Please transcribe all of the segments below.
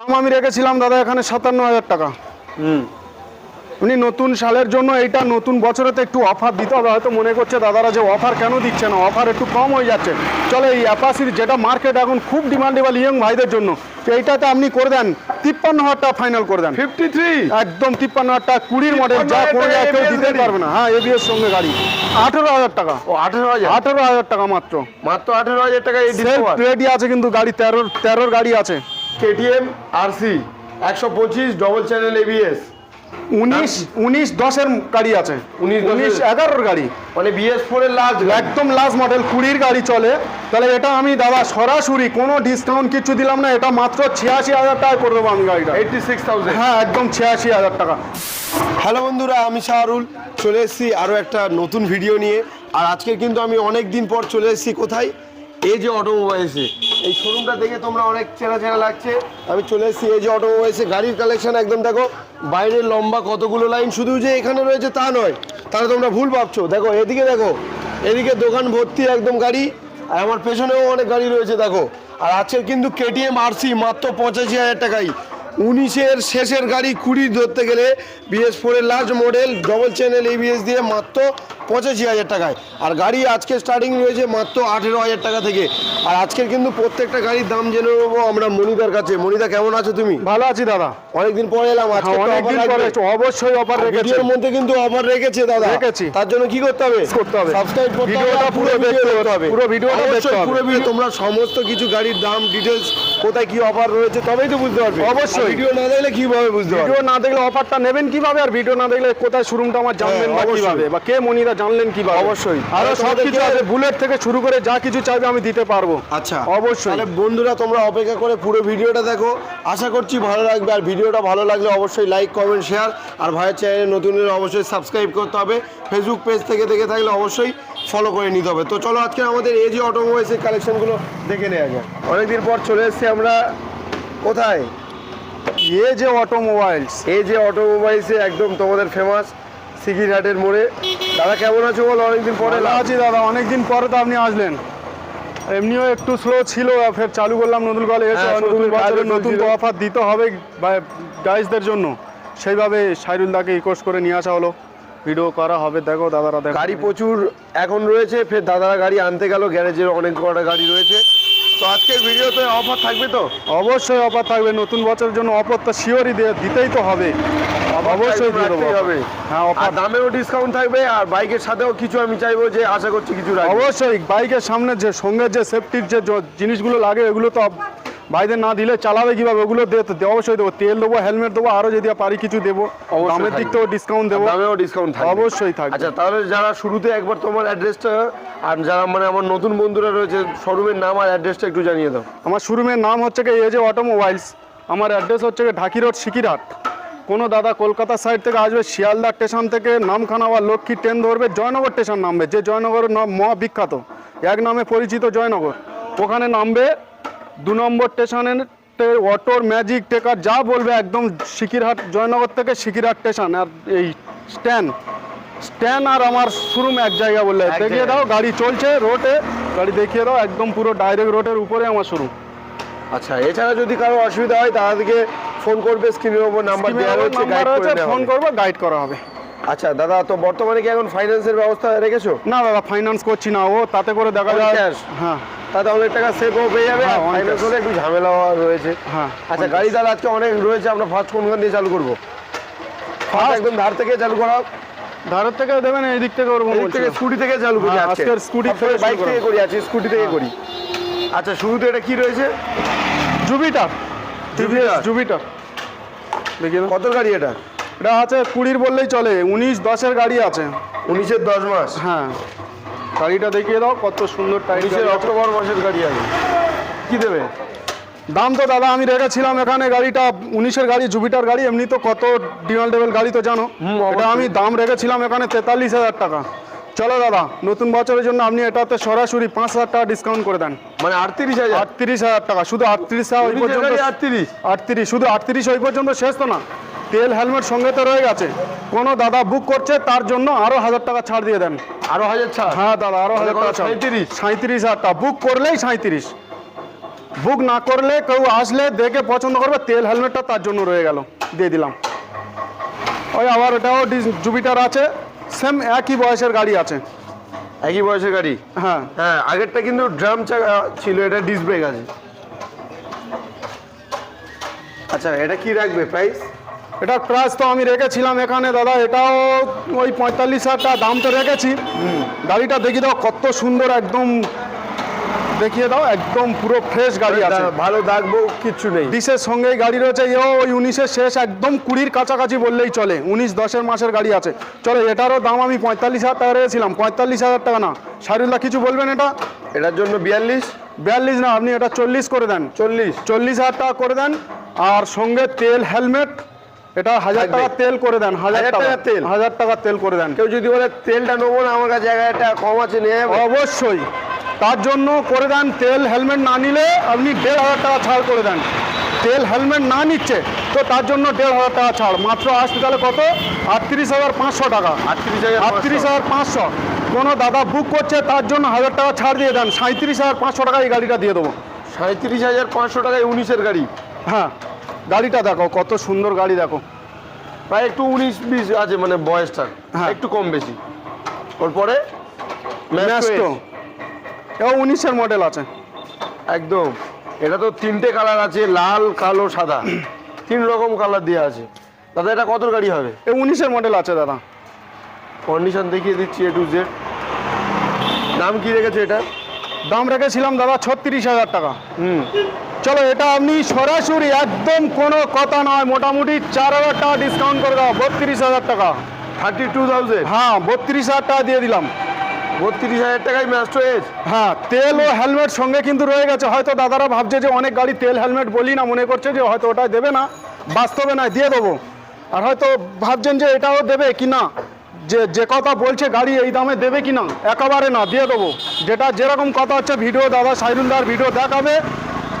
দাম আমি রেখেছিলাম দাদা এখানে সাতান্ন হাজার টাকা। হুম। উনি নতুন সালের জন্য এইটা নতুন বছরে তো একটু অফার দিতে হবে। হয়তো মনে করছে দাদারা যে অফার কেন দিচ্ছে না অফার একটু কম হয়ে যাচ্ছে। চলে এই অ্যাপাসির যেটা মার্কেট এখন খুব ডিমান্ডেবল ইয়ং ভাইদের জন্য তো এইটাতে আপনি করে দেন তিপ্পান্ন হাজার টাকা ফাইনাল করে দেন। ফিফটি থ্রি একদম তিপ্পান্ন হাজার টাকা কুড়ির মডেল যা 53,000 কোনো জায়গায় কেউ দিতে পারবে না। হ্যাঁ এবিএস সঙ্গে গাড়ি। আঠেরো হাজার টাকা। ও আঠেরো হাজার? আঠেরো হাজার টাকা মাত্র। মাত্র আঠেরো হাজার টাকা রেডি আছে কিন্তু গাড়ি তেরোর তেরোর গাড়ি আছে। কেটিএম আরসি একশো পঁচিশ ডবল চ্যানেল এবিএস উনিশ উনিশ দশের গাড়ি আছে। 19 দশের। উনিশ এগারোর গাড়ি। মানে বিএস ফোর এর লাস্ট একদম লাস্ট মডেল কুড়ির গাড়ি চলে। তাহলে এটা আমি দাদা সরাসরি কোনো ডিসকাউন্ট কিছু দিলাম না এটা মাত্র ছিয়াশি হাজার টাকা করে দেবো আমি গাড়িটা। এইটটি সিক্স থাউজেন্ড হ্যাঁ একদম ছিয়াশি হাজার টাকা। হ্যালো বন্ধুরা আমি শাহরুল। চলে এসেছি আরও একটা নতুন ভিডিও নিয়ে। আর আজকে কিন্তু আমি অনেক দিন পর চলে এসেছি কোথায়? এই যে অটোমোবাইলসে এই শোরুমটা দেখে তোমরা অনেক চেনা চেনা লাগছে। আমি চলে এসেছি, এই যে এসে গাড়ির কালেকশন একদম দেখো, বাইরের লম্বা কতগুলো লাইন শুধু যে এখানে রয়েছে তা নয়, তাহলে তোমরা ভুল ভাবছ। দেখো, এদিকে দেখো, এদিকে দোকান ভর্তি একদম গাড়ি, আর আমার পেছনেও অনেক গাড়ি রয়েছে, দেখো। আর আজকের কিন্তু কেটিএম আরসি মাত্র পঁচাশি হাজার টাকাই উনিশের শেষের গাড়ি কুড়ি ধরতে গেলে বিএস ফোরের large model double channel ABS দিয়ে মাত্র পঁচাশি হাজার টাকায় আর গাড়ি আজকে স্টার্টিং রয়েছে মাত্র আঠেরো হাজার টাকা থেকে আর আজকের কিন্তু প্রত্যেকটা গাড়ির দাম জেনে নেব আমরা মনিদার কাছে মনিদা কেমন আছো তুমি ভালো আছি দাদা অনেকদিন পরে এলাম আজকে হ্যাঁ, অবশ্যই অফার রেখেছি ভিডিওর মধ্যে কিন্তু অফার রেখেছে দাদা রেখেছি। তার জন্য কি করতে হবে করতে হবে। সাবস্ক্রাইব করতে হবে পুরো পুরো ভিডিও দেখতে দেখতে হবে। হবে পুরো ভিডিওটা দেখতে হবে। পুরো ভিডিও তোমরা সমস্ত কিছু গাড়ির দাম ডিটেলস কোথায় কি অফার রয়েছে তবেই তো বুঝতে পারবে অবশ্যই। ভিডিও না দেখলে কীভাবে বুঝতে ভিডিও না দেখলে অফারটা নেবেন কীভাবে আর ভিডিও না দেখলে কোথায় শোরুমটা আমার বা অবশ্যই। কীভাবে? বা কে মনিরা জানলেন কীভাবে? অবশ্যই। আরও তাহলে সব কিছু আছে বুলেট থেকে শুরু করে যা কিছু চাইবে আমি দিতে পারব। আচ্ছা। অবশ্যই। তাহলে বন্ধুরা তোমরা অপেক্ষা করে পুরো ভিডিওটা দেখো। আশা করছি ভালো লাগবে। আর ভিডিওটা ভালো লাগলে অবশ্যই লাইক কমেন্ট শেয়ার আর ভাইয়ের চ্যানেলে নতুন হলে অবশ্যই সাবস্ক্রাইব করতে হবে। ফেসবুক পেজ থেকে দেখে থাকলে অবশ্যই ফলো করে নিতে হবে। তো চলো আজকে আমাদের এই যে অটোমোবাইলসের কালেকশনগুলো দেখে নেওয়া যাক। অনেকদিন পর চলে এসেছি আমরা। কোথায়? এ যে অটোমোবাইলস এই যে অটোমোবাইলসে একদম তোমাদের ফেমাস সিগিরহাটের মোড়ে। দাদা কেমন আছো বলো? অনেকদিন পরে আছি দাদা অনেকদিন পরে তো আপনি আসলেন। এমনিও একটু স্লো ছিল ফের চালু করলাম নতুন কলে এসে হ্যাঁ, নতুন শোরুমের নতুন অফার দিতে হবে গাইজদের জন্য। সেইভাবে সাইরুল দাকে রিকোয়েস্ট করে নিয়ে আসা হলো। ভিডিও করা হবে দেখো দাদারা দেখো। গাড়ি প্রচুর এখন রয়েছে ফের দাদারা গাড়ি আনতে গেল গ্যারেজের অনেক কটা গাড়ি রয়েছে। তো আজকের ভিডিওতে অফার থাকবে তো? অবশ্যই অফার থাকবে। নতুন বছরের জন্য অফার তো শিওরই দিতেই তো হবে। অবশ্যই দিয়ে দেবো হবে। হ্যাঁ আর অফার দামেও ডিসকাউন্ট থাকবে আর বাইকের সাথেও কিছু আমি চাইব যে আশা করছি কিছু অবশ্যই বাইকের সামনে যে সঙ্গে যে সেফটির যে জিনিসগুলো লাগে এগুলো তো ভাইদের না দিলে চালাবে কীভাবে? ওগুলো অবশ্যই দেবো। তেল দেবো হেলমেট দেবো আরও যদি পারি কিছু দেবো। দামের দিক। থেকেও ডিসকাউন্ট দেবো। দামেও ডিসকাউন্ট থাকবে। অবশ্যই থাকবে। আচ্ছা তাহলে যারা শুরুতে একবার তোমার অ্যাড্রেসটা আর যারা মানে আমার নতুন বন্ধুরা রয়েছে শোরুমের নাম আর অ্যাড্রেসটা একটু জানিয়ে দাও। আমার শোরুমের নাম হচ্ছে কি এজে অটোমোবাইলস আমার অ্যাড্রেস হচ্ছে ঢাকি রোড সিকিরহাট কোনো দাদা কলকাতা সাইড থেকে আসবে শিয়ালদা স্টেশন থেকে নামখানা বা লক্ষ্মী ট্রেন ধরবে জয়নগর স্টেশন নামবে। যে জয়নগরের নাম মহা বিখ্যাত এক নামে পরিচিত জয়নগর। ওখানে নামবে দু নম্বর স্টেশনের অটোর ম্যাজিক টেকার যা বলবে একদম সিকিরহাট জয়নগর থেকে সিকিরহাট স্টেশন আর এই স্ট্যান্ড। স্ট্যান্ড আর আমার শোরুম এক জায়গা বললে। দেখিয়ে দাও গাড়ি চলছে রোডে গাড়ি দেখিয়ে দাও একদম পুরো ডাইরেক্ট রোডের উপরে আমার শোরুম। আচ্ছা এছাড়া যদি কারও অসুবিধা হয় তাদেরকে ফোন করবে স্ক্রিনের ওপর নাম্বার দেওয়া রয়েছে ফোন। করব গাইড করা হবে। আচ্ছা দাদা তো বর্তমানে কি এখন ফাইন্যান্সের ব্যবস্থা রেখেছো? না দাদা ফাইন্যান্স করছি না। ও তাতে করে দেখা যায়? হ্যাঁ। তাতে অনেক টাকা সেভও পেয়ে যাবে হ্যাঁ, ফাইন্যান্স হলে একটু ঝামেলা রয়েছে। হ্যাঁ আচ্ছা গাড়ি তাহলে আজকে অনেক রয়েছে আমরা ফার্স্ট কোনখান দিয়ে চালু করব? ফার্স্ট একদম ধার থেকে চালু করা ধারের থেকে দেবেন এই দিক থেকে করব এদিক থেকে স্কুটি থেকে চালু করি হ্যাঁ, আজকে। scooty থেকে বাইক থেকে করি। আজকে স্কুটি থেকে করি। আচ্ছা শুরুতে এটা কি রয়েছে? জুবিটার Jupiter? জুবিটার দেখিয়ে কত গাড়ি এটা? এটা আছে কুড়ির বললেই চলে উনিশ দশের গাড়ি আছে। উনিশের দশ মাস? হ্যাঁ। গাড়িটা দেখিয়ে দাও কত সুন্দর টাইট উনিশের অক্টোবর মাসের গাড়ি আছে কি দেবে? দাম তো দাদা আমি রেখেছিলাম এখানে গাড়িটা উনিশের গাড়ি জুপিটার গাড়ি এমনি তো কত ডিমান্ডেবল গাড়ি তো জানো। এটা আমি দাম রেখেছিলাম এখানে তেতাল্লিশ হাজার টাকা। চলো দাদা নতুন বছরের জন্য আপনি এটাতে সরাসরি পাঁচ হাজার টাকা ডিসকাউন্ট করে দেন। মানে আটত্রিশ হাজার? আটত্রিশ হাজার টাকা শুধু আটত্রিশ হাজার ওই পর্যন্ত গাড়ি আটত্রিশ। আটত্রিশ শুধু আটত্রিশ ওই পর্যন্ত শেষ তো না। তেল হেলমেট সঙ্গে তো রয়ে গেছে। কোনো দাদা বুক করছে তার জন্য আরও হাজার টাকা ছাড় দিয়ে দেন। আরও হাজার ছাড়? হ্যাঁ দাদা আরও হাজার টাকা। 37? সাঁত্রিশ হাজার টাকা। বুক করলেই সাঁত্রিশ বুক না করলে কেউ আসলে দেখে পছন্দ করবে তেল হেলমেটটা তার জন্য রয়ে গেল। দিয়ে দিলাম। ওই আবার এটাও জুপিটার আছে। সেম একই বয়সের গাড়ি আছে। একই বয়সের গাড়ি? হ্যাঁ। হ্যাঁ আগেরটা কিন্তু ড্রাম চাকা ছিল এটা ডিস ব্রেক আছে। আচ্ছা এটা কি রাখবে? প্রাইস এটার প্রাইস তো আমি রেখেছিলাম এখানে দাদা এটাও ওই পঁয়তাল্লিশ হাজার টাকা দাম তো রেখেছি। গাড়িটা দেখিয়ে দাও কত সুন্দর একদম দেখিয়ে দাও একদম পুরো ফ্রেশ গাড়ি আছে। ভালো দাগবো কিচ্ছু নেই। বিশের সঙ্গেই গাড়ি রয়েছে এও ওই উনিশের শেষ একদম কুড়ির কাছাকাছি বললেই চলে উনিশ দশের মাসের গাড়ি আছে। চলো এটারও দাম আমি পঁয়তাল্লিশ হাজার টাকা রেখেছিলাম পঁয়তাল্লিশ হাজার টাকা না। শাহরুল্লাহ কিছু বলবেন এটা? এটার জন্য বিয়াল্লিশ। বিয়াল্লিশ না আপনি এটা চল্লিশ করে দেন। চল্লিশ। চল্লিশ হাজার টাকা করে দেন আর সঙ্গে তেল হেলমেট এটা হাজার টাকা তেল করে দেন হাজার টাকা তেল? হাজার টাকা তেল করে দেন। কেউ যদি বলে তেলটা নেব না আমার কাছে একটা কম আছে নিয়ে অবশ্যই। তার জন্য করে দেন তেল হেলমেট না নিলে আপনি দেড় হাজার টাকা ছাড় করে দেন। তেল হেলমেট না নিচ্ছে তো তার জন্য দেড় হাজার টাকা ছাড়। মাত্র তাহলে কত? আটত্রিশ হাজার পাঁচশো টাকা। আটত্রিশ হাজার আটত্রিশ হাজার পাঁচশো। কোনো দাদা বুক করছে তার জন্য হাজার টাকা ছাড় দিয়ে দেন। সাঁত্রিশ হাজার পাঁচশো টাকা এই গাড়িটা দিয়ে দেবো। সাঁত্রিশ হাজার পাঁচশো টাকায় উনিশের গাড়ি। হ্যাঁ। গাড়িটা দেখো কত সুন্দর গাড়ি দেখো। প্রায় একটু উনিশ বিশ আছে মানে বয়সটা হ্যাঁ। একটু কম বেশি। ওর পরে ম্যাস্টো এও উনিশের মডেল আছে। একদম। এটা তো তিনটে কালার আছে লাল কালো সাদা। তিন রকম কালার দেওয়া আছে। দাদা এটা কত গাড়ি হবে? এ উনিশের মডেল আছে দাদা। কন্ডিশন দেখিয়ে দিচ্ছি এ টু জেড দাম কি রেখেছে এটা? দাম রেখেছিলাম দাদা ছত্রিশ হাজার টাকা। হুম। চলো এটা আপনি সরাসরি একদম কোনো কথা নয় মোটামুটি চার হাজার টাকা ডিসকাউন্ট করে দাও বত্রিশ হাজার টাকা। থার্টি টু থাউজেন্ড হ্যাঁ বত্রিশ হাজার টাকা দিয়ে দিলাম। বত্রিশ হাজার টাকায় ম্যাস্টো এজ হ্যাঁ তেল ও হেলমেট সঙ্গে কিন্তু রয়ে গেছে। হয়তো দাদারা ভাবছে যে অনেক গাড়ি তেল হেলমেট বলি না মনে করছে যে হয়তো ওটাই দেবে না। বাস্তবে না দিয়ে দেবো। আর হয়তো ভাবছেন যে এটাও দেবে কি না? যে যে কথা বলছে গাড়ি এই দামে দেবে কি না? একেবারে না দিয়ে দেবো। যেটা যেরকম কথা হচ্ছে ভিডিও দাদা সাইরুলদার ভিডিও দেখাবে।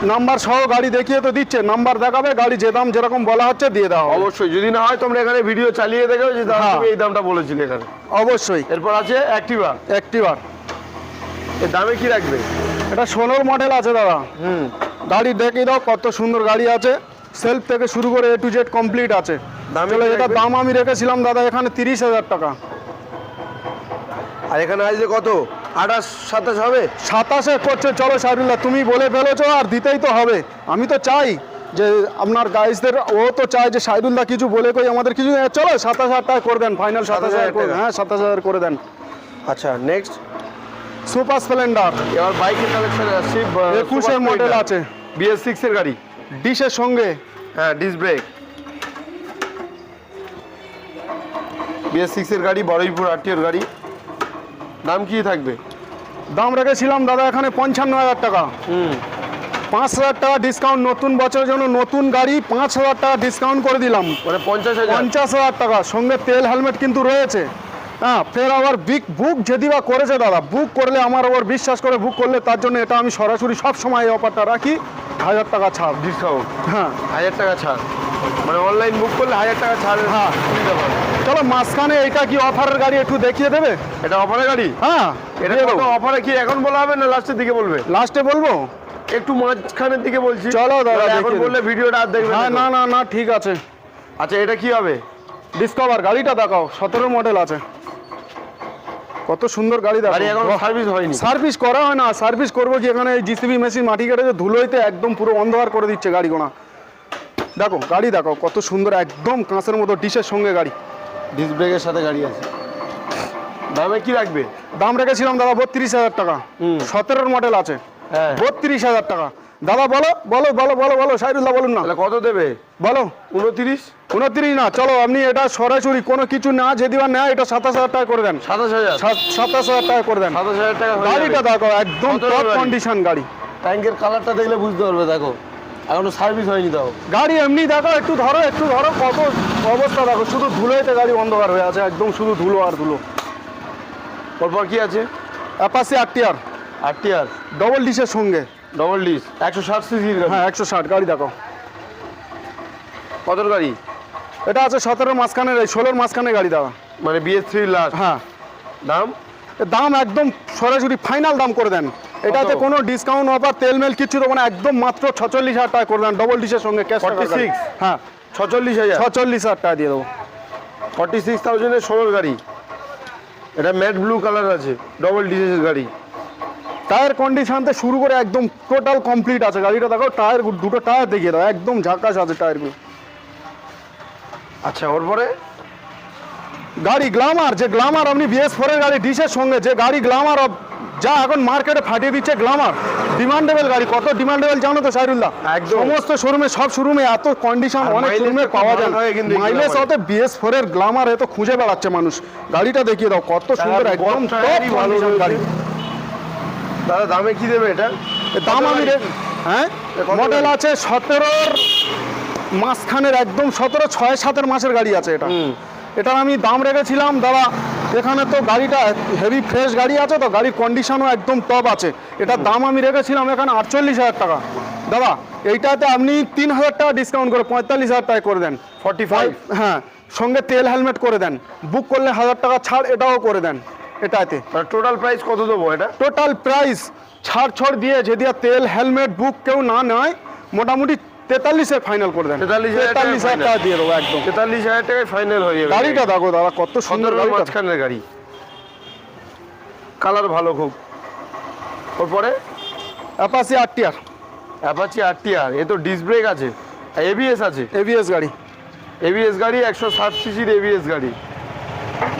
নাম্বার সহ গাড়ি দেখিয়ে তো দিচ্ছে নাম্বার দেখাবে গাড়ি যে দাম যেরকম বলা হচ্ছে দিয়ে দাও অবশ্যই যদি না হয় তোমরা এখানে ভিডিও চালিয়ে দেখো যে দাদা হ্যাঁ। তুমি এই দামটা বলেছিলে এখানে। অবশ্যই। এরপর আছে অ্যাক্টিভা অ্যাক্টিভার এর দামে কি রাখবে? এটা ষোলোর মডেল আছে দাদা। হুম। গাড়ি দেখিয়ে দাও কত সুন্দর গাড়ি আছে। সেলফ থেকে শুরু করে এ টু জেড কমপ্লিট আছে। দামে এটা দাম আমি রেখেছিলাম দাদা এখানে তিরিশ হাজার টাকা। আর এখানে আসলে কত? আঠাশ সাতাশ হবে? সাতাশে করছে চলো শাহরুল্লাহ তুমি বলে ফেলেছো আর দিতেই তো হবে। আমি তো চাই যে আপনার গাইসদের ও তো চায় যে সাইদুল্লাহ কিছু বলে কই আমাদের কিছু চলো সাতাশ হাজার টাকা করে দেন ফাইনাল সাতাশ হাজার করে হ্যাঁ সাতাশ হাজার করে দেন। আচ্ছা নেক্সট সুপার স্প্লেন্ডার এবার বাইকের কালেকশন আসছি একুশের মডেল আছে। বিএস সিক্স এর গাড়ি। ডিশের সঙ্গে। হ্যাঁ ডিস ব্রেক বিএস সিক্স এর গাড়ি বড়ইপুর আরটিওর গাড়ি। দাম কি থাকবে? দাম রেখেছিলাম দাদা এখানে পঞ্চান্ন হাজার টাকা। হুম। পাঁচ হাজার টাকা ডিসকাউন্ট নতুন বছরের জন্য নতুন গাড়ি পাঁচ হাজার টাকা ডিসকাউন্ট করে দিলাম। মানে পঞ্চাশ হাজার। পঞ্চাশ হাজার টাকা সঙ্গে তেল হেলমেট কিন্তু রয়েছে। হ্যাঁ ফের আবার বিগ বুক যদি বা করেছে দাদা বুক করলে আমার আবার বিশ্বাস করে বুক করলে তার জন্য এটা আমি সরাসরি সব সময় এই অফারটা রাখি। হাজার টাকা ছাড়। ডিসকাউন্ট হ্যাঁ। হাজার টাকা ছাড়। মানে অনলাইন বুক করলে হাজার টাকা ছাড় হ্যাঁ। চলো মাঝখানে এটা কি অফারের গাড়ি একটু দেখিয়ে দেবে? এটা অফারের গাড়ি? হ্যাঁ এটা অফারে কি এখন বলা হবে না লাস্টের দিকে বলবে? লাস্টে বলব? একটু মাঝখানের দিকে বলছি। চলো দাদা, এখন বললে ভিডিওটা আর দেখবে হ্যাঁ না না না ঠিক আছে। আচ্ছা এটা কি হবে? ডিসকভার গাড়িটা দেখাও। সতেরো মডেল আছে। কত সুন্দর গাড়ি গাড়ি এখন সার্ভিস হয়নি। সার্ভিস করা হয় না। সার্ভিস করব কি এখানে? জিসিবি মেশিন মাটি কেটেছে ধুলোইতে একদম পুরো অন্ধকার করে দিচ্ছে গাড়ি গোনা। দেখো গাড়ি দেখো কত সুন্দর একদম কাঁচের মতো ডিশের সঙ্গে গাড়ি। ডিস ব্রেকের সাথে গাড়ি আছে। দামে কি রাখবে? দাম রেখেছিলাম দাদা বত্রিশ হাজার টাকা। সতেরোর মডেল আছে। হ্যাঁ। বত্রিশ হাজার টাকা। দাদা বলো বলো বলো বলো বলো সাইরুল্লাহ বলুন না। কত দেবে? বলো। উনত্রিশ? উনত্রিশ না চলো আপনি এটা সরাসরি কোনো কিছু না যদি বা নেয় এটা সাতাশ হাজার টাকা করে দেন। সাতাশ হাজার? সাতাশ হাজার টাকা করে দেন। সাতাশ হাজার টাকা গাড়িটা দেখো একদম টপ কন্ডিশন গাড়ি। ট্যাঙ্কের কালারটা দেখলে বুঝতে পারবে দেখো। এখনও সার্ভিস হয়নি তাও। গাড়ি এমনি দেখো একটু ধরো একটু ধরো কত অবস্থা দেখো শুধু ধুলোতে গাড়ি অন্ধকার হয়ে আছে একদম শুধু ধুলো আর ধুলো। তারপর কি আছে? অ্যাপাসি আরটিআর আটটি আর ডবল ডিসের সঙ্গে। ডবল ডিস একশো ষাট সিসির হ্যাঁ একশো ষাট গাড়ি দেখো। কত গাড়ি? এটা আছে সতেরোর মাঝখানের ষোলোর মাঝখানে গাড়ি দাদা মানে বিএস থ্রি লাস্ট হ্যাঁ। দাম? দাম একদম সরাসরি ফাইনাল দাম করে দেন। এটাতে কোনো ডিসকাউন্ট অফার তেল মেল কিছু দেবো না একদম মাত্র ছচল্লিশ হাজার টাকা করে দেন ডবল ডিশের সঙ্গে ক্যাশ 46? হ্যাঁ। ছচল্লিশ হাজার? ছচল্লিশ হাজার টাকা দিয়ে দেবো। ফর্টি সিক্স থাউজেন্ডের ষোলোর গাড়ি। এটা ম্যাট ব্লু কালার আছে ডবল ডিজেসের গাড়ি। টায়ার কন্ডিশন থেকে শুরু করে একদম টোটাল কমপ্লিট আছে। গাড়িটা দেখো টায়ার দুটো টায়ার দেখিয়ে দাও একদম ঝাকাস আছে টায়ারগুলো আচ্ছা ওর পরে? গাড়ি গ্লামার যে গ্লামার আপনি বিএস ফোরের গাড়ি ডিসের সঙ্গে যে গাড়ি গ্লামার যা এখন মার্কেটে ফাটিয়ে দিচ্ছে গ্লামার ডিমান্ডেবল গাড়ি কত ডিমান্ডেবল জানো তো সাইরুল্লাহ একদম। সমস্ত শোরুমে সব শোরুমে এত কন্ডিশন অনেক শোরুমে পাওয়া যায়। কিন্তু মাইলেজ। হতে বিএস ফোরের গ্লামার এত খুঁজে বেড়াচ্ছে মানুষ। গাড়িটা দেখিয়ে দাও কত সুন্দর একদম টপ কন্ডিশন গাড়ি দাদা দামে কি দেবে এটা? দাম আমি রে- হ্যাঁ? মডেল আছে সতেরোর মাসখানের একদম সতেরো ছয় সাতের মাসের গাড়ি আছে এটা। এটার আমি দাম রেখেছিলাম দাদা। এখানে তো গাড়িটা হেভি ফ্রেশ গাড়ি আছে তো গাড়ির কন্ডিশনও একদম টপ আছে। এটার দাম আমি রেখেছিলাম এখানে আটচল্লিশ হাজার টাকা। দাদা এইটাতে আপনি তিন হাজার টাকা ডিসকাউন্ট করে পঁয়তাল্লিশ হাজার টাকা করে দেন। ফর্টি ফাইভ হ্যাঁ সঙ্গে তেল হেলমেট করে দেন। বুক করলে হাজার টাকা ছাড় এটাও করে দেন এটাতে। টোটাল প্রাইস কত দেবো এটা? টোটাল প্রাইস ছাড় ছড় দিয়ে যদি তেল হেলমেট বুক কেউ না নেয় মোটামুটি তেতাল্লিশে ফাইনাল করে দেন। 43,000 টাকা তেতাল্লিশ হাজার টাকা দিয়ে দেবো একদম। তেতাল্লিশ হাজার টাকায় ফাইনাল হয়ে যাবে। গাড়িটা দেখো দাদা কত সুন্দর মাঝখানের গাড়ি। কালার ভালো খুব। ওরপরে Apache R TR Apache R TR এ তো ডিস ব্রেক আছে। এবিএস আছে। এবিএস গাড়ি। এবিএস গাড়ি একশো ষাট সিসির এবিএস গাড়ি।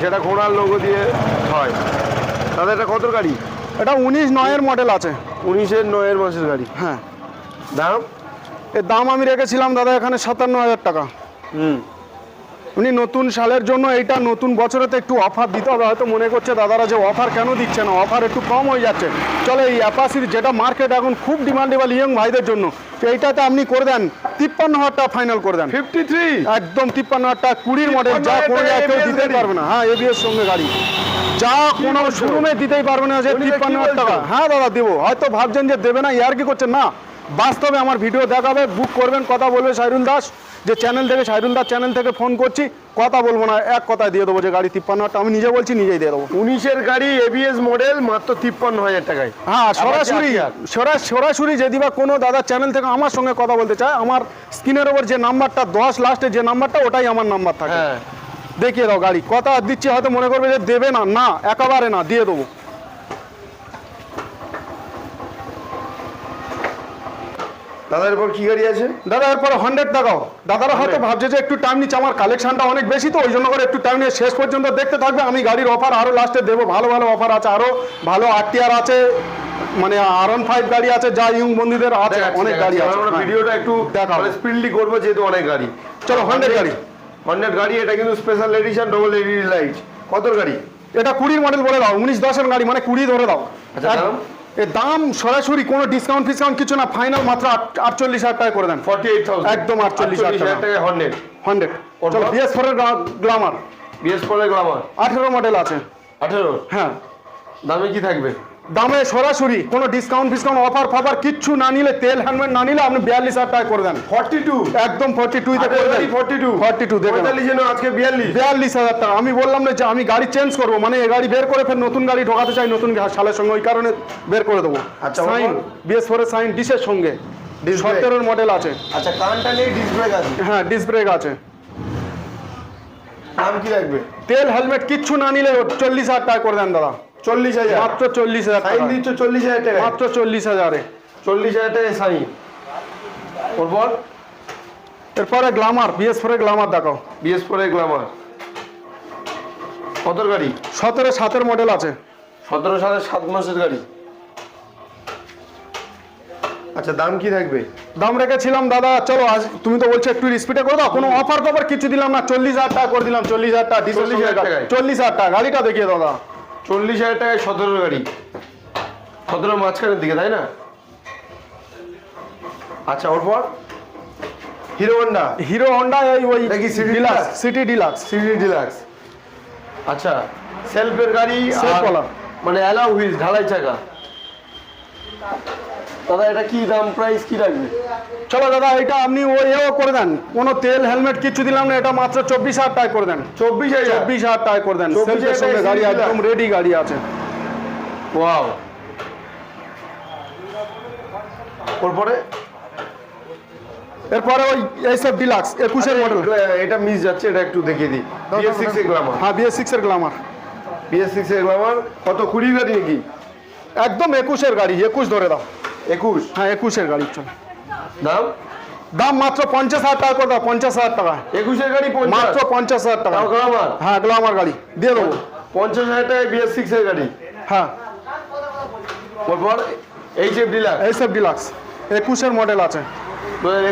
যেটা ঘোড়ার লোগো দিয়ে হয়। দাদা এটা কত গাড়ি? এটা উনিশ নয়ের মডেল আছে। উনিশের নয়ের মাসের গাড়ি। হ্যাঁ। দাম? এর দাম আমি রেখেছিলাম দাদা এখানে সাতান্ন হাজার টাকা। হুম। উনি নতুন সালের জন্য এইটা নতুন বছরেতে একটু অফার দিতে হবে হয়তো মনে করছে দাদারা যে অফার কেন দিচ্ছে না অফার একটু কম হয়ে যাচ্ছে। চলো এই অ্যাপাসির যেটা মার্কেট এখন খুব ডিমান্ডেবল ইয়ং ভাইদের জন্য তো এইটাতে আপনি করে দেন তিপ্পান্ন হাজার টাকা ফাইনাল করে দেন। ফিফটি থ্রি একদম তিপ্পান্ন হাজার টাকা কুড়ির মডেল যা কোনো জায়গায় কেউ দিতেই পারবে না। হ্যাঁ এবিএস সঙ্গে গাড়ি। যা কোনো? শোরুমে দিতেই পারবে না যে তো তিপ্পান্ন হাজার টাকা। হ্যাঁ দাদা দেবো। হয়তো ভাবছেন যে দেবে না ইয়ার কি করছেন? না। বাস্তবে আমার ভিডিও দেখাবে বুক করবেন কথা বলবে সাইরুল দাস যে চ্যানেল থেকে সাইরুল দাস চ্যানেল থেকে ফোন করছি কথা বলব না এক কথায় দিয়ে দেবো যে গাড়ি তিপ্পান্ন হাজার আমি নিজে বলছি নিজেই দিয়ে দেবো। উনিশের গাড়ি এবিএস মডেল মাত্র তিপ্পান্ন হাজার টাকায়। হ্যাঁ সরাসরি সরাসরি যদি বা কোনো দাদা চ্যানেল থেকে আমার সঙ্গে কথা বলতে চায় আমার স্ক্রিনের ওপর যে নাম্বারটা দশ লাস্টে যে নাম্বারটা ওটাই আমার নাম্বার থাকে। হ্যাঁ। দেখিয়ে দাও গাড়ি কথা দিচ্ছি হয়তো মনে করবে যে দেবে না না একেবারে না দিয়ে দেবো। দাদার পর কি গাড়ি আছে? দাদা এরপরে হান্ড্রেড দেখাও। দাদারা হয়তো ভাবছে যে একটু টাইম নিচ্ছে আমার কালেকশনটা অনেক বেশি তো ওই জন্য করে একটু টাইম নিয়ে শেষ পর্যন্ত দেখতে থাকবে। আমি গাড়ির অফার আরও লাস্টে দেবো। ভালো ভালো অফার আছে আরও ভালো আরটিআর আছে মানে আর ওয়ান ফাইভ গাড়ি আছে যা ইউং বন্ধুদের আছে অনেক গাড়ি আছে। হ্যাঁ। ভিডিওটা একটু দেখাও। স্পিডলি করব যেহেতু অনেক গাড়ি। চলো, 100 গাড়ি। হান্ড্রেড গাড়ি এটা কিন্তু special edition double LED light কত গাড়ি? এটা কুড়ির মডেল বলে দাও উনিশ দশের গাড়ি মানে কুড়ি ধরে দাও। আচ্ছা, দাম? সরাসরি কোনো ডিসকাউন্ট ফিসকাউন্ট কিছু না ফাইনাল মাত্র আট- আটচল্লিশ হাজার টাকা করে দেন। ফর্টি এইট একদম 48,000 হাজার টাকা। হান্ড্রেড হান্ড্রেড চলো? বিএস ফোরের গ্লামার বিএস ফোর গ্লামার আঠেরো মডেল আছে। আঠেরো? হ্যাঁ। দামে কি থাকবে? দামে সরাসরি কোনো ডিসকাউন্ট ফিসকাউন্ট অফার ফাফার কিচ্ছু না নিলে তেল হ্যান্ডমেড না নিলে আপনি বিয়াল্লিশ হাজার টাকা করে দেন। ফর্টি টু একদম forty two forty two forty two আজকে বিয়াল্লিশ। বিয়াল্লিশ হাজার টাকা। আমি বললাম না যে আমি গাড়ি চেঞ্জ করব মানে এই গাড়ি বের করে ফের নতুন গাড়ি ঢোকাতে চাই নতুন সালের সঙ্গে ওই কারণে বের করে দেবো। আচ্ছা, সাইন? বিএস ফোরের সাইন ডিসের সঙ্গে। সতেরোর মডেল আছে। আচ্ছা কানটা নেই ডিস ব্রেক আছে? হ্যাঁ ডিস ব্রেক আছে। দাম কি লাগবে তেল হেলমেট কিচ্ছু না নিলে চল্লিশ হাজার টাকা করে দেন দাদা। চল্লিশ হাজার। মাত্র চল্লিশ হাজার সাইন টাকা। দিচ্ছ চল্লিশ হাজার টাকা মাত্র চল্লিশ হাজারে। চল্লিশ হাজার টাকায় সাইন। ওরপর এরপরে গ্লামার বিএস ফোরের গ্লামার বিএস ফোর গ্লামার। গাড়ি? সতেরো সাতের মডেল আছে। সতেরো সাত মাসের গাড়ি। আচ্ছা দাম কি থাকবে? দাম রেখেছিলাম দাদা চলো আজ তুমি তো বলছো একটু স্পিডে করে দাও। কোনো অফার টফার কিছু দিলাম না চল্লিশ হাজার টাকা করে দিলাম চল্লিশ হাজার টাকা চল্লিশ হাজার টাকায়? চল্লিশ হাজার টাকা গাড়িটা দেখিয়ে দাদা। চল্লিশ হাজার টাকায় সতেরো গাড়ি। সতেরো মাঝখানের দিকে তাই না? আচ্ছা ওরপর হিরো হন্ডা। হিরো হন্ডা এই ওই নাকি CT Deluxe CT Deluxe CT Deluxe আচ্ছা সেলফের গাড়ি মানে অ্যালাউ হুইল ঢালাই চাকা। দাদা এটা কি দাম প্রাইস কি লাগবে চলো দাদা এটা আপনি ওই এও করে দেন। কোনো তেল হেলমেট কিছু দিলাম না এটা মাত্র চব্বিশ হাজার টাকা করে দেন। চব্বিশ চব্বিশ হাজার টাকা করে দেন। সেলফের সঙ্গে গাড়ি একদম রেডি গাড়ি আছে। ওয়াও ওরপরে? এরপরে ওই এইসব ডিলাক্স একুশের মডেল এটা মিস যাচ্ছে এটা একটু দেখিয়ে দিই। বিএস সিক্স এর গ্লামার হ্যাঁ বিএস সিক্সের গ্লামার বিএস সিক্স এর গ্লামার কত কুড়ি গাড়ি নাকি? একদম একুশের গাড়ি একুশ ধরে দাও। একুশ? হ্যাঁ একুশের গাড়ি চল। দাম? দাম মাত্র পঞ্চাশ হাজার টাকা করে দাও পঞ্চাশ হাজার টাকা। একুশের গাড়ি মাত্র পঞ্চাশ হাজার টাকা। গ্লামার? হ্যাঁ গ্লামার গাড়ি দিয়ে দেবো। পঞ্চাশ হাজার টাকায় বিএস সিক্স এর গাড়ি? হ্যাঁ। ওরপর এইচ এফ ডিলার এইসব ডিলাক্স একুশের মডেল আছে।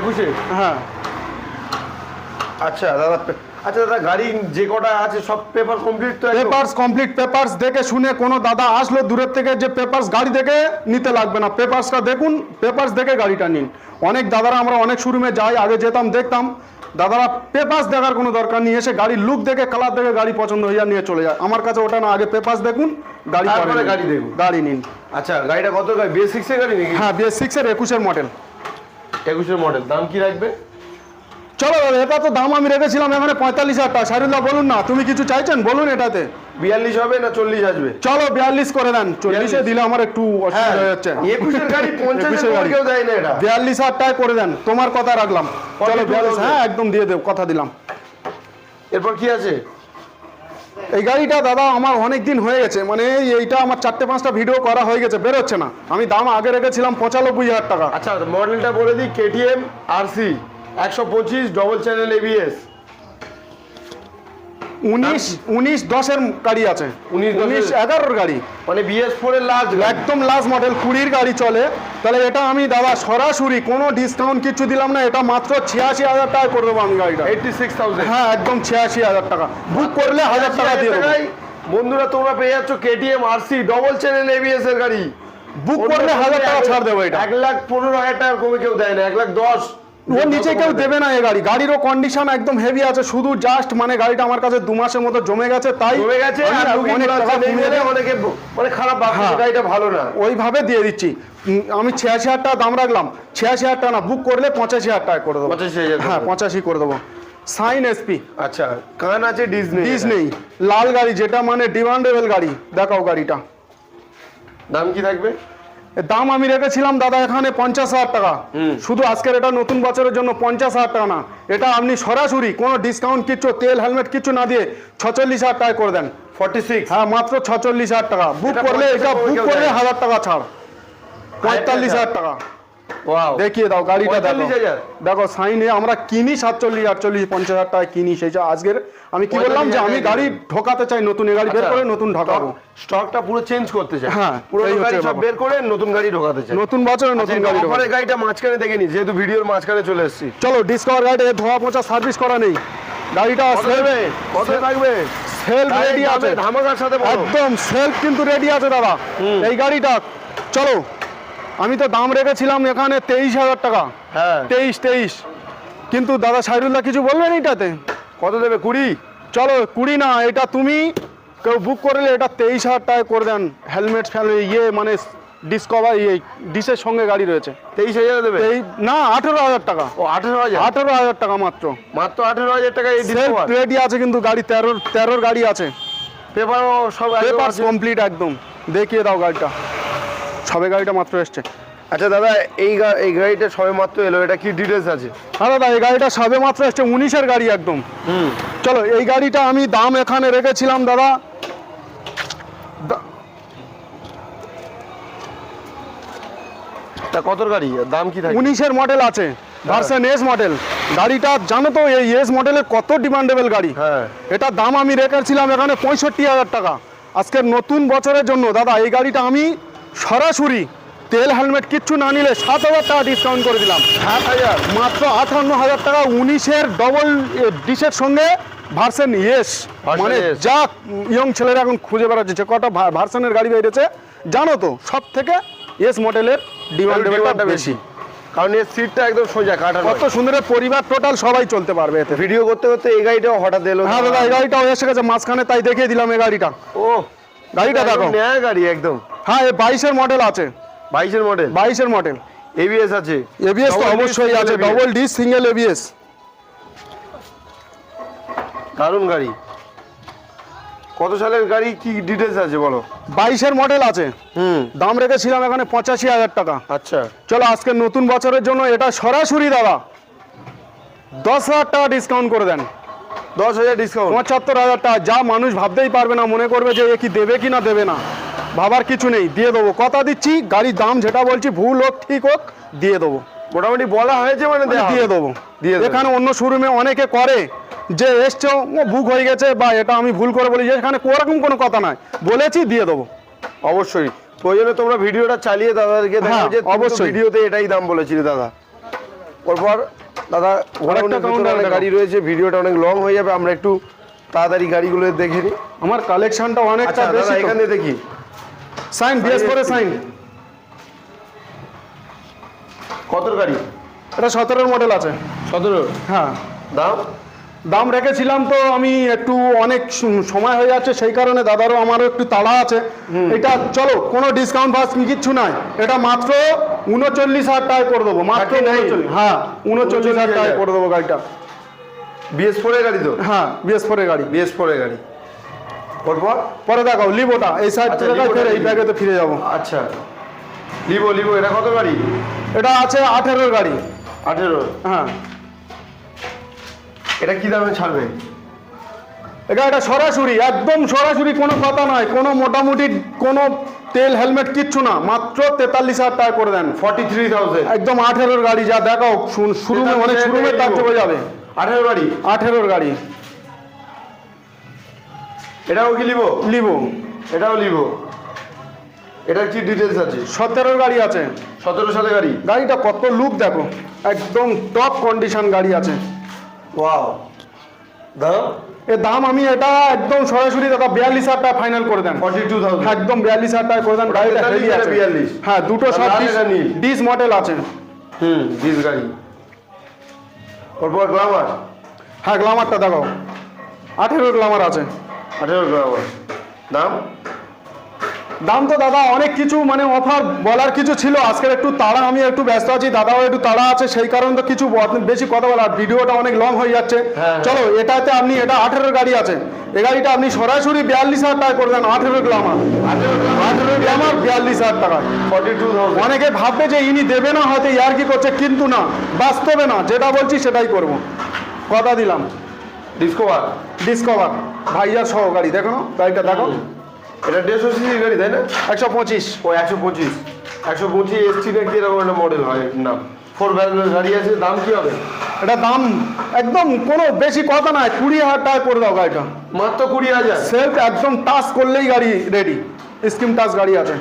একুশে? হ্যাঁ। আচ্ছা দাদা আচ্ছা দাদা গাড়ি যে কটা আছে সব পেপার কমপ্লিট তো? পেপারস কমপ্লিট পেপারস দেখে শুনে কোনো দাদা আসলো দূরের থেকে যে পেপারস গাড়ি দেখে নিতে লাগবে না। পেপারসটা দেখুন পেপারস দেখে গাড়িটা নিন। অনেক দাদারা আমরা অনেক শোরুমে যাই আগে যেতাম দেখতাম। দাদারা পেপারস দেখার কোনো দরকার নেই এসে গাড়ির লুক দেখে কালার দেখে গাড়ি পছন্দ হয়ে যায় নিয়ে চলে যায়। আমার কাছে ওটা না আগে পেপারস দেখুন গাড়ি পরে গাড়ি দেখুন। গাড়ি নিন। আচ্ছা গাড়িটা কত? গাড়ি বিএস সিক্স এর গাড়ি নাকি? হ্যাঁ বিএস সিক্সের একুশের মডেল একুশের মডেল দাম কি রাখবে? চলো দাদা এটা তো দাম আমি রেখেছিলাম এখানে পঁয়তাল্লিশ হাজার টাকা। শারুল্লাহ বলুন না তুমি কিছু চাইছেন? বলুন এটাতে। বিয়াল্লিশ হবে না চল্লিশ আসবে? চলো বিয়াল্লিশ করে দেন। চল্লিশে 42 দিলে আমার একটু হ্যাঁ অসুবিধা হয়ে যাচ্ছে। বিয়াল্লিশ হাজার টাকা করে দেন। তোমার কথা রাখলাম। চলো বিয়াল্লিশ হ্যাঁ একদম দিয়ে দেব কথা দিলাম। এরপর কি আছে? এই গাড়িটা দাদা আমার অনেক দিন হয়ে গেছে। মানে এই- এইটা আমার চারটে পাঁচটা ভিডিও করা হয়ে গেছে বেরোচ্ছে না। আমি দাম আগে রেখেছিলাম পঁচানব্বই হাজার টাকা। আচ্ছা মডেলটা বলে দিই কেটিএম আরসি একশো পঁচিশ ডবল চ্যানেল এবিএস উনিশ উনিশ দশের গাড়ি আছে। 19 দশের- উনিশ এগারোর গাড়ি। মানে বিএস ফোর এর লাস্ট একদম লাস্ট মডেল কুড়ির গাড়ি চলে। তাহলে এটা আমি দাদা সরাসরি কোনো ডিসকাউন্ট কিছু দিলাম না এটা মাত্র ছিয়াশি হাজার টাকা করে দেবো আমি গাড়িটা। এইটটি সিক্স থাউজেন্ড হ্যাঁ একদম ছিয়াশি হাজার টাকা। বুক করলে হাজার টাকা দিয়ে দেবো। বন্ধুরা তোমরা পেয়ে যাচ্ছ KTM RC double channel ABS এর গাড়ি। বুক করলে হাজার টাকা ছাড় দেবো এটা। এক লাখ পনেরো হাজার টাকার কমে কেউ দেয় না এক লাখ দশ। ও নিচে কেউ দেবে না এই গাড়ি। গাড়িরও কন্ডিশন একদম হেভি আছে শুধু জাস্ট মানে গাড়িটা আমার কাছে দু মাসের মতো জমে গেছে তাই জমে গেছে অনেক মানে খারাপ হ্যাঁ। গাড়িটা ভালো না। ওইভাবে দিয়ে দিচ্ছি। আমি ছিয়াশি হাজার টাকা দাম রাখলাম ছিয়াশি হাজার টাকা না বুক করলে পঁচাশি হাজার টাকা করে দেবো। 85,000 হ্যাঁ পঁচাশি করে দেবো। সাইন এসপি আচ্ছা কান আছে ডিজনি ডিস নেই। লাল গাড়ি যেটা মানে ডিমান্ডেবল গাড়ি দেখাও গাড়িটা। দাম কি থাকবে? দাম আমি রেখেছিলাম দাদা এখানে পঞ্চাশ হাজার টাকা। শুধু আজকের এটা নতুন বছরের জন্য পঞ্চাশ হাজার টাকা না এটা আপনি সরাসরি কোনো ডিসকাউন্ট কিচ্ছু তেল হেলমেট কিচ্ছু না দিয়ে ছচল্লিশ হাজার টাকা করে দেন। ফর্টি সিক্স হ্যাঁ মাত্র ছচল্লিশ হাজার টাকা। বুক করলে এটা বুক করলে হাজার টাকা ছাড়। পঁয়তাল্লিশ হাজার টাকা। দেখিয়ে দাও গাড়িটা দেখো। 45,000 দেখো সাইনে আমরা কিনি সাতচল্লিশ আটচল্লিশ পঞ্চাশ হাজার টাকা কিনি সেই আজকের। আমি কি বললাম যে আমি গাড়ি ঢোকাতে চাই নতুন গাড়ি বের করে নতুন ঢোকাবো। স্টকটা পুরো চেঞ্জ করতে চাই। হ্যাঁ, পুরো গাড়ি সব বের করে নতুন গাড়ি ঢোকাতে চাই। নতুন বছরে নতুন আচ্ছা, গাড়ি গাড়িটা মাঝখানে দেখে নি যেহেতু ভিডিওর মাঝখানে চলে এসেছি। চলো ডিসকভার গাড়ি ধোয়া পোছা সার্ভিস করা নেই। গাড়িটা দেবে কত থাকবে? সেলফ রেডি আছে। ধামাকার সাথে একদম সেলফ কিন্তু রেডি আছে দাদা। এই গাড়িটা চলো। আমি তো দাম রেখেছিলাম এখানে তেইশ হাজার টাকা। হ্যাঁ। তেইশ তেইশ। কিন্তু দাদা সাইরুল্লাহ কিছু বলবেন এটাতে? কত দেবে? কুড়ি? চলো কুড়ি না এটা তুমি কেউ বুক করলে এটা তেইশ হাজার টাকা করে দেন। হেলমেট ফেলে ইয়ে মানে ডিসকভার ইয়ে ডিসের সঙ্গে গাড়ি রয়েছে। তেইশ হাজার দেবে? এই না আঠেরো হাজার টাকা। ও আঠেরো হাজার? আঠেরো হাজার টাকা মাত্র। মাত্র আঠেরো হাজার টাকা এই রেডি আছে কিন্তু গাড়ি তেরোর তেরোর গাড়ি আছে। পেপারও সব পেপার কমপ্লিট একদম। দেখিয়ে দাও গাড়িটা। সবে গাড়িটা মাত্র এসছে। আচ্ছা দাদা এই এই গাড়িটা সবে মাত্র এলো এটা কি ডিটেলস আছে? হ্যাঁ দাদা এই গাড়িটা সবে মাত্র এসছে উনিশের গাড়ি একদম। হুম। চলো এই গাড়িটা আমি দাম এখানে রেখেছিলাম দাদা। তা কতর গাড়ি? দাম কি থাকে? উনিশের মডেল আছে ভার্সন এস মডেল গাড়িটা জানো তো এই এস মডেলের কত ডিমান্ডেবল গাড়ি? হ্যাঁ। এটা দাম আমি রেখেছিলাম এখানে পঁয়ষট্টি হাজার টাকা। আজকের নতুন বছরের জন্য দাদা এই গাড়িটা আমি সরাসরি তেল হেলমেট কিচ্ছু না নিলে সাত হাজার টাকা ডিসকাউন্ট করে দিলাম। সাত হাজার? মাত্র আঠান্ন হাজার টাকা উনিশের ডবল ডিসের সঙ্গে ভার্সন ইয়েস মানে যা ইয়ং ছেলেরা এখন খুঁজে বেড়াচ্ছে যে কটা ভার্সনের গাড়ি বেরিয়েছে জানো তো সব থেকে এস মডেলের ডিমান্ডটা বেশি। কারণ এর সিটটা একদম সোজা কাটা কত সুন্দরের পরিবার টোটাল সবাই চলতে পারবে এতে। ভিডিও করতে করতে এই গাড়িটাও হঠাৎ এলো। হ্যাঁ দাদা এই গাড়িটাও এসে গেছে মাঝখানে তাই দেখিয়ে দিলাম এই গাড়িটা। ও গাড়িটা দেখো। নয়া গাড়ি একদম। হ্যাঁ এই বাইশের মডেল আছে। বাইশের মডেল বাইশের মডেল এবিএস আছে। এবিএস তো অবশ্যই আছে ডবল ডি সিঙ্গেল এবিএস দারুণ গাড়ি। কত সালের গাড়ি? কি ডিটেলস আছে বলো? বাইশের মডেল আছে। হুম। দাম রেখেছিলাম এখানে পঁচাশি হাজার টাকা। আচ্ছা। চলো আজকে নতুন বছরের জন্য এটা সরাসরি দাদা দশ হাজার টাকা ডিসকাউন্ট করে দেন। দশ হাজার ডিসকাউন্ট পঁচাত্তর হাজার টাকা। যা মানুষ ভাবতেই পারবে না মনে করবে যে এ কি দেবে কি না দেবে না। ভাবার কিছু নেই দিয়ে দেবো। কথা দিচ্ছি গাড়ির দাম যেটা বলছি ভুল হোক ঠিক হোক দিয়ে দেবো। মোটামুটি বলা হয়েছে মানে আমি দিয়ে দেবো। দিয়ে দেবে। এখানে অন্য শোরুমে অনেকে করে যে এসছে বুক হয়ে গেছে বা এটা আমি ভুল করে বলি এখানে ওরকম কোনো কথা নাই। বলেছি দিয়ে দেবো। অবশ্যই। প্রয়োজনে তোমরা ভিডিওটা চালিয়ে দেখাও হ্যাঁ, অবশ্যই। ভিডিওতে এটাই দাম বলেছিলে দাদা। ওরপর দাদা অনেক গাড়ি রয়েছে ভিডিওটা অনেক লং হয়ে যাবে আমরা একটু তাড়াতাড়ি গাড়িগুলো দেখে নিই। আমার কালেকশনটা অনেকটা আচ্ছা বেশি এখানে দেখি। সাইন বিএস পরে সাইন কতর গাড়ি? এটা সতেরোর মডেল আছে। সতেরো হ্যাঁ। দাম? দাম রেখেছিলাম তো আমি একটু অনেক সময় হয়ে যাচ্ছে সেই কারণে দাদারও আমারও একটু তাড়া আছে। এটা চলো কোনো ডিসকাউন্ট ফাস কিচ্ছু নাই। এটা মাত্র উনচল্লিশ হাজার টাকায় করে দেবো মাত্র 39 উনচল্লিশ হ্যাঁ উনচল্লিশ হাজার টাকায় করে দেবো গাড়িটা। বিএস ফোরের গাড়ি তো? হ্যাঁ বিএস ফোরের গাড়ি। বিএস ফোরের গাড়ি। ওরপর পরে দেখাও লিবোটা এই সাইড আচ্ছা, থেকে ফের এই কি? ব্যাগেতে ফিরে যাব। আচ্ছা। লিবো লিবো এটা কত গাড়ি? এটা আছে আঠেরোর গাড়ি। আঠেরো? হ্যাঁ। এটা কি দামে ছাড়বে? এটা এটা সরাসরি একদম সরাসরি কোনো কথা নয় কোনো মোটামুটি কোনো তেল হেলমেট কিচ্ছু না মাত্র তেতাল্লিশ হাজার টাকা করে দেন। ফর্টি থ্রি থাউজেন্ড একদম আঠেরোর গাড়ি যা দেখাও শুরুমে অনেক শুরুমে তার চলে যাবে। আঠেরো গাড়ি? আঠেরোর গাড়ি। এটাও কি লিবো লিবো এটাও লিবো এটার কি ডিটেলস আছে? সতেরোর গাড়ি আছে। সতেরো সালে গাড়ি? গাড়িটা কত লুক দেখো। একদম টপ কন্ডিশন গাড়ি আছে। ওয়াও দাম? এর দাম আমি এটা একদম সরাসরি দাদা বিয়াল্লিশ হাজার টাকা ফাইনাল করে দেন। ফর্টি টু থাউজেন্ড একদম বিয়াল্লিশ হাজার টাকা করে দেন। গাড়িটা হেভি আছে। 42 হ্যাঁ দুটো সব। ডিস মডেল আছে। হুম ডিস গাড়ি। ওরপর গ্লামার হ্যাঁ গ্লামারটা দেখো আঠেরোর গ্লামার আছে। আঠেরো গ্লামার দাম? দাম তো দাদা অনেক কিছু মানে অফার বলার কিছু ছিল। আজকের একটু তাড়া আমি একটু ব্যস্ত আছি দাদাও একটু তাড়া আছে সেই কারণে তো কিছু বেশি কথা বলার ভিডিওটা অনেক লং হয়ে যাচ্ছে। হ্যাঁ। চলো এটাতে আপনি এটা আঠেরোর গাড়ি আছে। এ গাড়িটা আপনি সরাসরি বিয়াল্লিশ হাজার টাকা করে দেন আঠেরো গ্লামার আঠেরো গ্লামার বিয়াল্লিশ হাজার টাকা। ফর্টি টু অনেকে ভাববে যে ইনি দেবে না হয়তো ইয়ার কি করছে কিন্তু না বাস্তবে না যেটা বলছি সেটাই করব। কথা দিলাম। ডিসকভার ডিসকভার ভাইয়ার সহ গাড়ি দেখো না গাড়িটা দেখো। এটা দেড়শো সিসির গাড়ি তাই না? একশো পঁচিশ। ও একশো পঁচিশ। একশো পঁচিশ এসটি না কি এরকম একটা মডেল হয় নাম। ফোর ভ্যালের গাড়ি আছে দাম কি হবে? এটা দাম একদম কোনো বেশি কথা নয় কুড়ি হাজার টাকা করে দাও গাড়িটা। মাত্র কুড়ি হাজার? সেলফ একদম টাচ করলেই গাড়ি রেডি স্কিম টাচ গাড়ি আছে।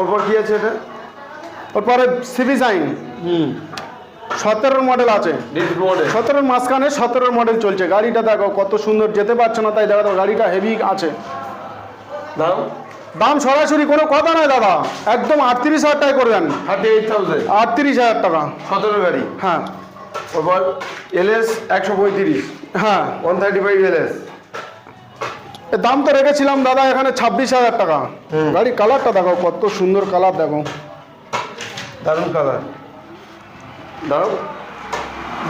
ওরপর কি আছে এটা? তারপরে সিভি সাইন হুম। সতেরোর মডেল আছে। সতেরোর মাঝখানে সতেরোর মডেল চলছে। গাড়িটা দেখো কত সুন্দর যেতে পারছ না তাই দেখো গাড়িটা হেভি আছে। দাম দাম সরাসরি কোনো কথা নয় দাদা। একদম আটত্রিশ হাজার টাকা করে দেন থার্টি এইট থাউজেন্ড আটত্রিশ হাজার টাকা। সতেরো গাড়ি? হ্যাঁ। ওরপর এলএস একশো পঁয়ত্রিশ। হ্যাঁ। One thirty five LS. দাম তো রেখেছিলাম দাদা এখানে ছাব্বিশ হাজার টাকা। গাড়ি কালারটা দেখো কত সুন্দর কালার দেখো। দারুণ কালার। দাম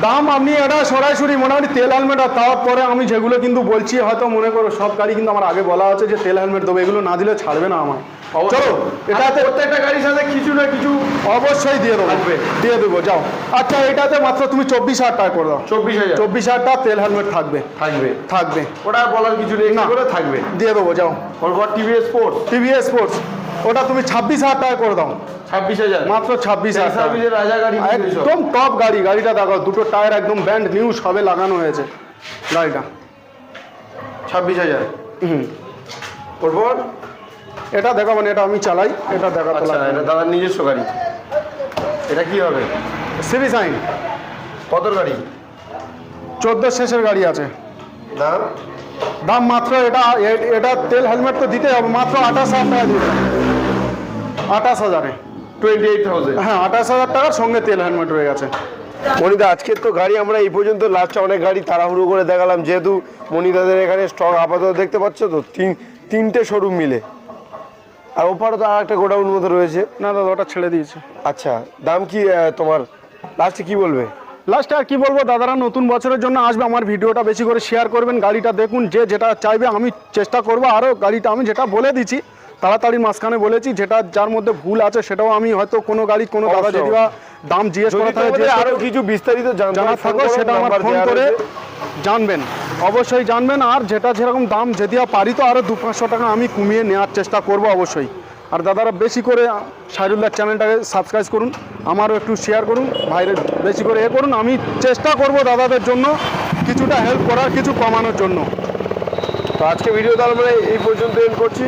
দাম আপনি এটা সরাসরি মোটামুটি তেল হেলমেট আর তারপরে আমি যেগুলো কিন্তু বলছি হয়তো মনে করো সব গাড়ি কিন্তু আমার আগে বলা আছে যে তেল হেলমেট দেবো এগুলো না দিলে ছাড়বে না আমার চলো এটাতে প্রত্যেকটা গাড়ির সাথে কিছু না কিছু অবশ্যই দিয়ে দেবো। দিয়ে দেবো যাও। আচ্ছা এটাতে মাত্র তুমি চব্বিশ হাজার টাকা করে দাও। চব্বিশ হাজার। চব্বিশ হাজার টাকা তেল হেলমেট থাকবে। থাকবে। থাকবে। ওটা বলার কিছু নেই না। না। করে থাকবে। দিয়ে দেবো যাও। ওরপর টিভিএস স্পোর্টস। TVS Sports. ওটা তুমি ছাব্বিশ হাজার টাকা করে দাও। ছাব্বিশ হাজার? মাত্র ছাব্বিশ হাজার রাজা গাড়ি। একদম টপ গাড়ি গাড়িটা দেখো দুটো টায়ার একদম ব্যান্ড নিউ সবে লাগানো হয়েছে গাড়িটা। ছাব্বিশ হাজার? হুম। এটা দেখাবো না এটা আমি চালাই এটা দেখাতে আচ্ছা এটা দাদার নিজস্ব গাড়ি। এটা কি হবে? কত গাড়ি? চোদ্দ শেষের গাড়ি আছে। দাম? দাম মাত্র এটা এটা তেল হেলমেট তো দিতে হবে মাত্র আঠাশ হাজার টাকা দিতে আঠাশ হাজারে। টোয়েন্টি এইট থাউজেন্ড হ্যাঁ আঠাশ হাজার টাকার সঙ্গে তেল হেলমেট রয়ে গেছে। মনিদা আজকের তো গাড়ি আমরা এই পর্যন্ত লাস্টে অনেক গাড়ি তাড়াহুড়ো করে দেখালাম যেহেতু মনিদাদের এখানে স্টক আপাতত দেখতে পাচ্ছ তো তিন তিনটে শোরুম মিলে। আর ওপারে তো আর একটা গোডাউন মতো রয়েছে। না দাদা ওটা ছেড়ে দিয়েছে। আচ্ছা দাম কি তোমার? লাস্টে কি বলবে? লাস্টে আর কি বলব দাদারা নতুন বছরের জন্য আসবে আমার ভিডিওটা বেশি করে শেয়ার করবেন গাড়িটা দেখুন যে যেটা চাইবে আমি চেষ্টা করব আরও গাড়িটা আমি যেটা বলে দিচ্ছি তাড়াতাড়ি মাঝখানে বলেছি যেটা যার মধ্যে ভুল আছে সেটাও আমি হয়তো কোনো গাড়ি কোনো দাদা যদি বা দাম জিজ্ঞেস করা থাকে তোমাদের জিজ্ঞেস আরও করবেন। কিছু বিস্তারিত জানা হয়, ফোন থাকো সেটা আমার ফোন করে জানবেন। অবশ্যই জানবেন আর যেটা যেরকম দাম যদি পারি তো আরও দু পাঁচশো টাকা আমি কমিয়ে নেওয়ার চেষ্টা করব অবশ্যই। আর দাদারা বেশি করে সাইরুল্লাহ চ্যানেলটাকে সাবস্ক্রাইব করুন, আমারও একটু শেয়ার করুন, ভাইরে বেশি করে এ করুন। আমি চেষ্টা করব দাদাদের জন্য কিছুটা হেল্প করার, কিছু কমানোর জন্য। তো আজকে ভিডিও তাহলে এই পর্যন্ত এন্ড করছি।